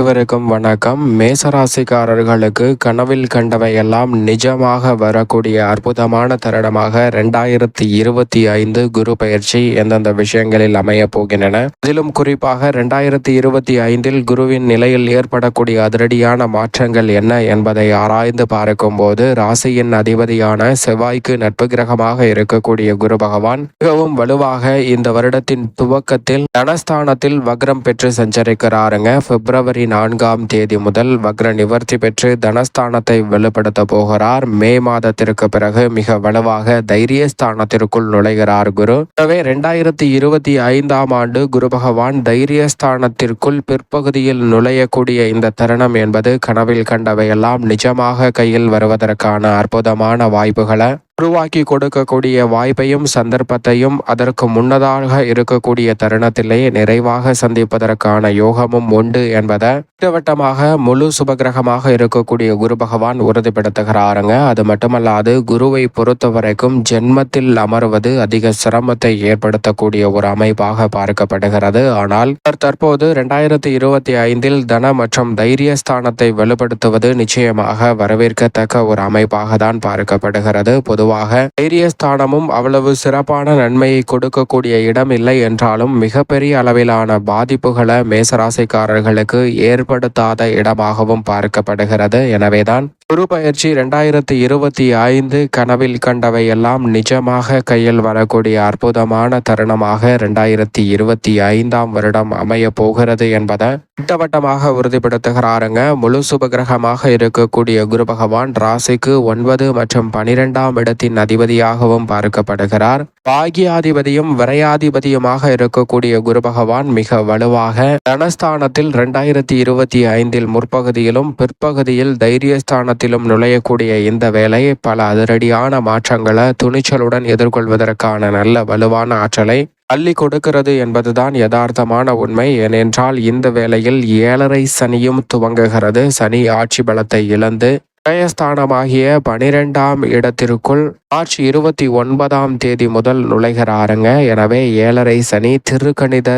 அனைவருக்கும் வணக்கம். மேசராசிக்காரர்களுக்கு கனவில் கண்டவையெல்லாம் நிஜமாக வரக்கூடிய அற்புதமான தருணமாக ரெண்டாயிரத்தி இருபத்தி ஐந்து குரு பயிற்சி எந்தெந்த விஷயங்களில் அமைய போகின்றன? அதிலும் குறிப்பாக ரெண்டாயிரத்தி இருபத்தி ஐந்தில் குருவின் நிலையில் ஏற்படக்கூடிய அதிரடியான மாற்றங்கள் என்ன என்பதை ஆராய்ந்து பார்க்கும்போது ராசியின் அதிபதியான செவ்வாய்க்கு நட்பு கிரகமாக இருக்கக்கூடிய குரு பகவான் மிகவும் வலுவாக இந்த வருடத்தின் துவக்கத்தில் தனஸ்தானத்தில் வக்ரம் பெற்று சஞ்சரிக்கிறாருங்க. பிப்ரவரி நான்காம் தேதி முதல் வக்ர நிவர்த்தி பெற்று தனஸ்தானத்தை வெளிப்படுத்த போகிறார். மே மாதத்திற்கு பிறகு மிக வலுவாக தைரியஸ்தானத்திற்குள் நுழைகிறார் குரு. எனவே இரண்டாயிரத்தி இருபத்தி ஐந்தாம் ஆண்டு குரு பகவான் தைரியஸ்தானத்திற்குள் பிற்பகுதியில் நுழையக்கூடிய இந்த தருணம் என்பது கனவில் கண்டவையெல்லாம் நிஜமாக கையில் வருவதற்கான அற்புதமான வாய்ப்புகளை. உருவாக்கி கொடுக்கக்கூடிய வாய்ப்பையும் சந்தர்ப்பத்தையும் அதற்கு முன்னதாக இருக்கக்கூடிய தருணத்திலே நிறைவாக சந்திப்பதற்கான யோகமும் உண்டு என்பதை திட்டவட்டமாக முழு சுபகிரகமாக இருக்கக்கூடிய குரு பகவான் உறுதிப்படுத்துகிறாருங்க. அது மட்டுமல்லாது குருவை பொறுத்த வரைக்கும் ஜென்மத்தில் அமர்வது அதிக சிரமத்தை ஏற்படுத்தக்கூடிய ஒரு அமைப்பாக பார்க்கப்படுகிறது. ஆனால் தற்போது இரண்டாயிரத்தி இருபத்தி ஐந்தில் தன மற்றும் தைரியஸ்தானத்தை வலுப்படுத்துவது நிச்சயமாக வரவேற்கத்தக்க ஒரு அமைப்பாக தான் பார்க்கப்படுகிறது. பொதுவாக தைரியஸ்தானமும் அவ்வளவு சிறப்பான நன்மையை கொடுக்கக்கூடிய இடம் இல்லை என்றாலும் மிகப்பெரிய அளவிலான பாதிப்புகளை மேசராசிக்காரர்களுக்கு ஏற்படுத்தாத இடமாகவும் பார்க்கப்படுகிறது. எனவேதான் குரு பயிற்சி இரண்டாயிரத்தி இருபத்தி ஐந்து கனவில் கண்டவை எல்லாம் நிஜமாக கையில் வரக்கூடிய அற்புதமான தருணமாக இரண்டாயிரத்தி இருபத்தி ஐந்தாம் வருடம் அமைய போகிறது என்பதை திட்டவட்டமாக உறுதிப்படுத்துகிறாருங்க. முழு சுபகிரகமாக இருக்கக்கூடிய குரு பகவான் ராசிக்கு ஒன்பது மற்றும் பனிரெண்டாம் இடத்தின் அதிபதியாகவும் பார்க்கப்படுகிறார். பாகியாதிபதியும் விரையாதிபதியுமாக இருக்கக்கூடிய குரு பகவான் மிக வலுவாக தனஸ்தானத்தில் இரண்டாயிரத்தி இருபத்தி ஐந்தில் முற்பகுதியிலும் பிற்பகுதியில் தைரியஸ்தானத்திலும் நுழையக்கூடிய இந்த வேலை பல அதிரடியான மாற்றங்களை துணிச்சலுடன் எதிர்கொள்வதற்கான நல்ல வலுவான ஆற்றலை அள்ளி கொடுக்கிறது என்பதுதான் யதார்த்தமான உண்மை. ஏனென்றால் இந்த வேளையில் ஏழரை சனியும் துவங்குகிறது. சனி ஆட்சி பலத்தை இழந்து விரயஸ்தானமாகிய பனிரெண்டாம் இடத்திற்குள் மார்ச் இருபத்தி ஒன்பதாம் தேதி முதல் நுழைகிறாருங்க. எனவே ஏழரை சனி திருக்கணித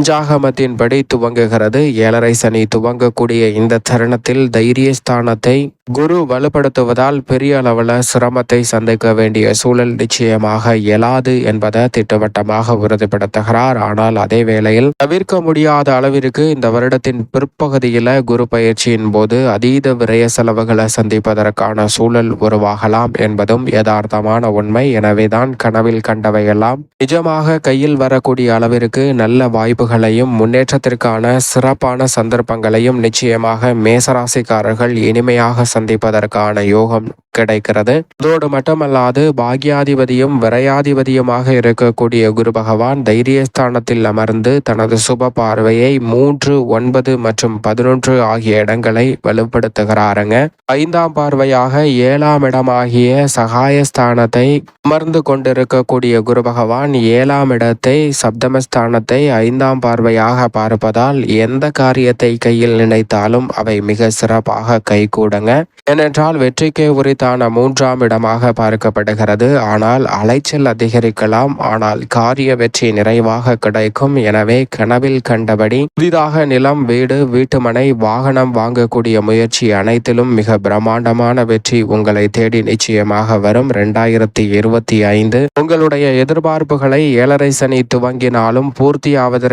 பஞ்சாகமத்தின்படி துவங்குகிறது. ஏழரை சனி துவங்கக்கூடிய இந்த தருணத்தில் தைரியஸ்தானத்தை குரு வலுப்படுத்துவதால் பெரிய அளவில் சிரமத்தை சந்திக்க வேண்டிய சூழல் நிச்சயமாக இயலாது என்பதை திட்டவட்டமாக உறுதிப்படுத்துகிறார். ஆனால் அதே வேளையில் தவிர்க்க முடியாத அளவிற்கு இந்த வருடத்தின் பிற்பகுதியில் குரு பயிற்சியின் போது அதீத விரய செலவுகளை சந்திப்பதற்கான சூழல் உருவாகலாம் என்பதும் யதார்த்தமான உண்மை. எனவேதான் கனவில் கண்டவையெல்லாம் நிஜமாக கையில் வரக்கூடிய அளவிற்கு நல்ல வாய்ப்புகளையும் முன்னேற்றத்திற்கான சிறப்பான சந்தர்ப்பங்களையும் நிச்சயமாக மேசராசிக்காரர்கள் இனிமையாக சந்திப்பதற்கான யோகம் கிடைக்கிறது. அதோடு மட்டுமல்லாது பாக்யாதிபதியும் விரையாதிபதியுமாக இருக்கக்கூடிய குரு பகவான் தைரியஸ்தானத்தில் அமர்ந்து தனது சுப பார்வையை மூன்று ஒன்பது மற்றும் பதினொன்று ஆகிய இடங்களை வலுப்படுத்துகிறாருங்க ஐந்தாம் பார்வையாக ஏழாம் இடமாகிய சகாயஸ்தானத்தை அமர்ந்து கொண்டிருக்கக்கூடிய குரு பகவான் ஏழாம் இடத்தை சப்தமஸ்தானத்தை ஐந்தாம் பார்வையாக பார்ப்பதால் எந்த காரியத்தை கையில் நினைத்தாலும் அவை மிக சிறப்பாக கைகூடுங்க. ஏனென்றால் வெற்றிக்கு உரித்தான மூன்றாம் இடமாக பார்க்கப்படுகிறது. ஆனால் அலைச்சல் அதிகரிக்கலாம். ஆனால் காரிய வெற்றி நிறைவாக கிடைக்கும். எனவே கனவில் கண்டபடி புதிதாக நிலம் வீடு வீட்டுமனை வாகனம் வாங்கக்கூடிய முயற்சி அனைத்திலும் மிக பிரம்மாண்டமான வெற்றி உங்களை தேடி நிச்சயமாக வரும். இரண்டாயிரத்தி இருபத்தி ஐந்து உங்களுடைய எதிர்பார்ப்புகளை ஏழரை சனி துவங்கினாலும்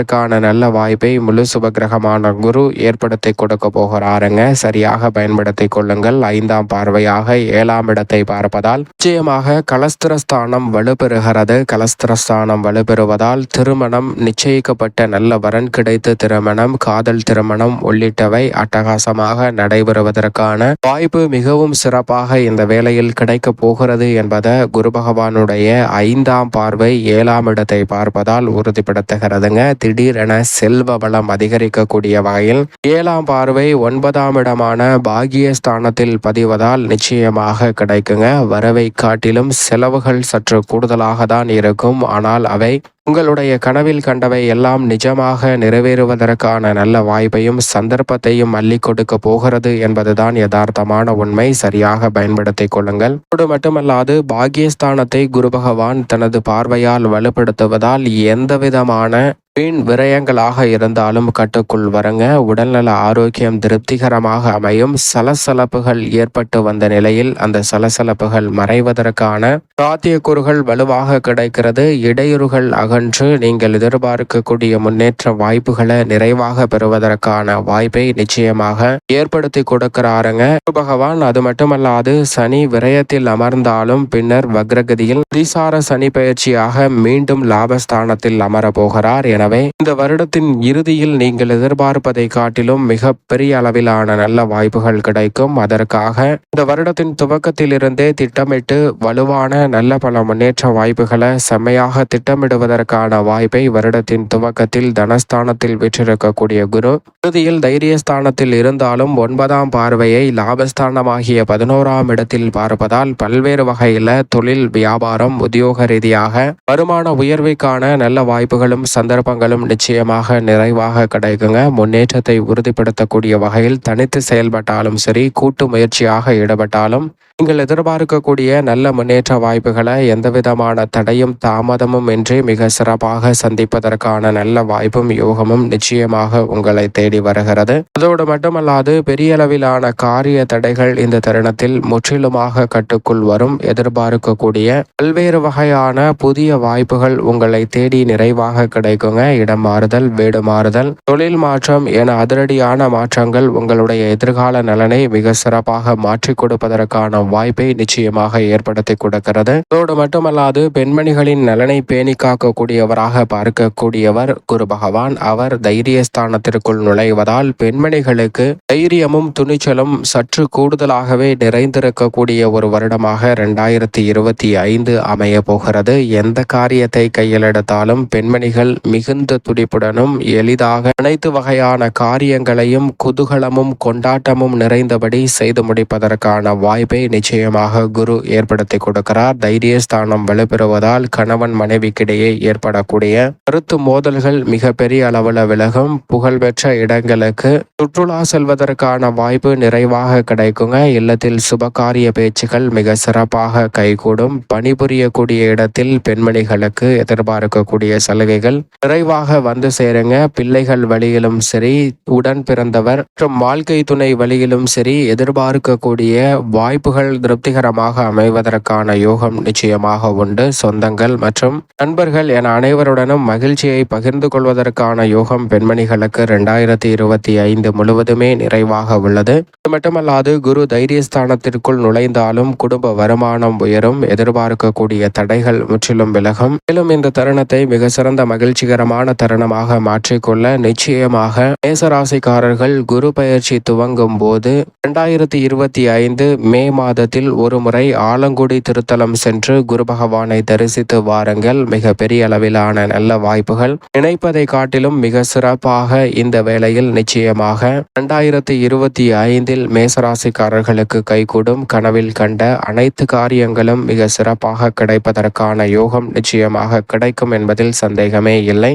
பூர்த்தியாவதற்கான நல்ல வாய்ப்பை முழு சுபகிரகமான குரு ஏற்படுத்தி கொடுக்க போகிறாருங்க. சரியாக பயன்படுத்தி கொள்ளுங்கள். ஐந்தாம் பார்வையாக ஏழாம் இடத்தை பார்ப்பதால் நிச்சயமாக கலஸ்திரஸ்தானம் வலுப்பெறுகிறது. கலஸ்திரஸ்தானம் வலுப்பெறுவதால் திருமணம் நிச்சயிக்கப்பட்ட நல்ல வரன் கிடைத்து திருமணம் காதல் திருமணம் உள்ளிட்டவை அட்டகாசமாக நடைபெறுவதற்கான வாய்ப்பு மிகவும் சிறப்பாக இந்த வேளையில் கிடைக்கப் போகிறது என்பதை குரு பகவானுடைய ஐந்தாம் பார்வை ஏழாம் இடத்தை பார்ப்பதால் உறுதிப்படுத்துகிறதுங்க. திடீரென செல்வ வளம் அதிகரிக்கக்கூடிய வகையில் ஏழாம் பார்வை ஒன்பதாம் இடமான பாகியஸ்தானத்தில் பதிவதால் நிச்சயமாக கிடைக்குங்க. வரவை காட்டிலும் செலவுகள் சற்று கூடுதலாக தான் இருக்கும். ஆனால் அவை உங்களுடைய கனவில் கண்டவை எல்லாம் நிஜமாக நிறைவேறுவதற்கான நல்ல வாய்ப்பையும் சந்தர்ப்பத்தையும் அள்ளி கொடுக்க போகிறது என்பதுதான் யதார்த்தமான உண்மை. சரியாக பயன்படுத்திக் கொள்ளுங்கள். அதோடு மட்டுமல்லாது பாகியஸ்தானத்தை குரு பகவான் தனது பார்வையால் வலுப்படுத்துவதால் எந்த விதமான வீண் விரயங்களாக இருந்தாலும் கட்டுக்குள் வரங்க. உடல்நல ஆரோக்கியம் திருப்திகரமாக அமையும். சலசலப்புகள் ஏற்பட்டு வந்த நிலையில் அந்த சலசலப்புகள் மறைவதற்கான சாத்தியக்கூறுகள் வலுவாக கிடைக்கிறது. இடையூறுகள் அகன்று நீங்கள் எதிர்பார்க்கக்கூடிய முன்னேற்ற வாய்ப்புகளை நிறைவாக பெறுவதற்கான வாய்ப்பை நிச்சயமாக ஏற்படுத்தி கொடுக்கிறாருங்க. பகவான் அது மட்டுமல்லாது சனி விரயத்தில் அமர்ந்தாலும் பின்னர் வக்ரகதியில் திசார சனி பயிற்சியாக மீண்டும் லாபஸ்தானத்தில் அமர போகிறார் எனவே இந்த வருடத்தின் இறுதியில் நீங்கள் எதிர்பார்ப்பதை காட்டிலும் மிக பெரிய அளவிலான நல்ல வாய்ப்புகள் கிடைக்கும். அதற்காக இந்த வருடத்தின் துவக்கத்திலிருந்தே திட்டமிட்டு வலுவான நல்ல பல முன்னேற்ற வாய்ப்புகளை செம்மையாக திட்டமிடுவதற்கு திட்டமிடுவதற்கான வாய்ப்பை வருடத்தின் துவக்கத்தில் தனஸ்தானத்தில் விற்றிருக்கக்கூடிய குரு. இறுதியில் தைரியஸ்தானத்தில் இருந்தாலும் ஒன்பதாம் பார்வையை லாபஸ்தானமாகிய பதினோராம் இடத்தில் பார்ப்பதால் பல்வேறு வகையில தொழில் வியாபாரம் உத்தியோக ரீதியாக வருமான உயர்வைக்கான நல்ல வாய்ப்புகளும் சந்தர்ப்பங்களும் நிச்சயமாக நிறைவாக கிடைக்குங்க. முன்னேற்றத்தை உறுதிப்படுத்தக்கூடிய வகையில் தனித்து செயல்பட்டாலும் சரி கூட்டு முயற்சியாக ஈடுபட்டாலும் நீங்கள் எதிர்பார்க்கக்கூடிய நல்ல முன்னேற்ற வாய்ப்புகளை எந்தவிதமான தடையும் தாமதமும் இன்றி மிக சிறப்பாக சந்திப்பதற்கான நல்ல வாய்ப்பும் யோகமும் நிச்சயமாக உங்களை தேடி வருகிறது. அதோடு மட்டுமல்லாது பெரிய அளவிலான காரிய தடைகள் இந்த தருணத்தில் முற்றிலுமாக கட்டுக்குள் வரும். எதிர்பார்க்கக்கூடிய பல்வேறு வகையான புதிய வாய்ப்புகள் உங்களை தேடி நிறைவாக கிடைக்குங்க. இடம் மாறுதல் வீடு மாறுதல் தொழில் மாற்றம் என அதிரடியான மாற்றங்கள் உங்களுடைய எதிர்கால நலனை மிக சிறப்பாக மாற்றிக் கொடுப்பதற்கான வாய்ப்பை நிச்சயமாக ஏற்படுத்தி கொடுக்கிறது. அதோடு மட்டுமல்லாது பெண்மணிகளின் நலனை பேணி காக்கக்கூடியவராக பார்க்கக்கூடியவர் குரு பகவான். அவர் தைரியஸ்தானத்திற்குள் நுழைவதால் பெண்மணிகளுக்கு தைரியமும் துணிச்சலும் சற்று கூடுதலாகவே நிறைந்திருக்கக்கூடிய ஒரு வருடமாக இரண்டாயிரத்தி இருபத்தி ஐந்து அமைய போகிறது. எந்த காரியத்தை கையில் எடுத்தாலும் பெண்மணிகள் மிகுந்த துடிப்புடனும் எளிதாக அனைத்து வகையான காரியங்களையும் குதூகலமும் கொண்டாட்டமும் நிறைந்தபடி செய்து முடிப்பதற்கான வாய்ப்பை நிச்சயமாக குரு ஏற்படுத்தி கொடுக்கிறார். தைரியஸ்தானம் வலுப்பெறுவதால் கணவன் மனைவிக்கிடையே ஏற்படக்கூடிய கருத்து மோதல்கள் மிக பெரிய அளவில் விலகும். புகழ்பெற்ற இடங்களுக்கு சுற்றுலா செல்வதற்கான வாய்ப்பு நிறைவாக கிடைக்குங்க. இல்லத்தில் சுபகாரிய பேச்சுகள் மிக சிறப்பாக கைகூடும். பணிபுரியக்கூடிய இடத்தில் பெண்மணிகளுக்கு எதிர்பார்க்கக்கூடிய சலுகைகள் நிறைவாக வந்து சேருங்க. பிள்ளைகள் வழியிலும் சரி உடன் பிறந்தவர் மற்றும் வாழ்க்கை துணை வழியிலும் சரி எதிர்பார்க்கக்கூடிய வாய்ப்புகள் உறவுகள் திருப்திகரமாக அமைவதற்கான யோகம் நிச்சயமாக உண்டு. சொந்தங்கள் மற்றும் நண்பர்கள் என அனைவருடனும் மகிழ்ச்சியை பகிர்ந்து கொள்வதற்கான யோகம் பெண்மணிகளுக்கு இரண்டாயிரத்தி இருபத்தி ஐந்து முழுவதுமே நிறைவாக உள்ளது. அது மட்டுமல்லாது குரு தைரியஸ்தானத்திற்குள் நுழைந்தாலும் குடும்ப வருமானம் உயரும். எதிர்பார்க்கக்கூடிய தடைகள் முற்றிலும் விலகும். மேலும் இந்த தருணத்தை மிக சிறந்த மகிழ்ச்சிகரமான தருணமாக மாற்றிக்கொள்ள நிச்சயமாக மேசராசிக்காரர்கள் குரு பயிற்சி துவங்கும் போது இரண்டாயிரத்தி இருபத்தி ஐந்து மே மாத மாதத்தில் ஒரு முறை ஆலங்குடி திருத்தலம் சென்று குரு பகவானை தரிசித்து வாருங்கள். மிக பெரிய அளவிலான நல்ல வாய்ப்புகள். நினைப்பதை காட்டிலும் மிக சிறப்பாக இந்த வேளையில் நிச்சயமாக இரண்டாயிரத்தி இருபத்தி ஐந்தில் மேசராசிக்காரர்களுக்கு கைகூடும் கனவில் கண்ட அனைத்து காரியங்களும் மிக சிறப்பாக கிடைப்பதற்கான யோகம் நிச்சயமாக கிடைக்கும் என்பதில் சந்தேகமே இல்லை.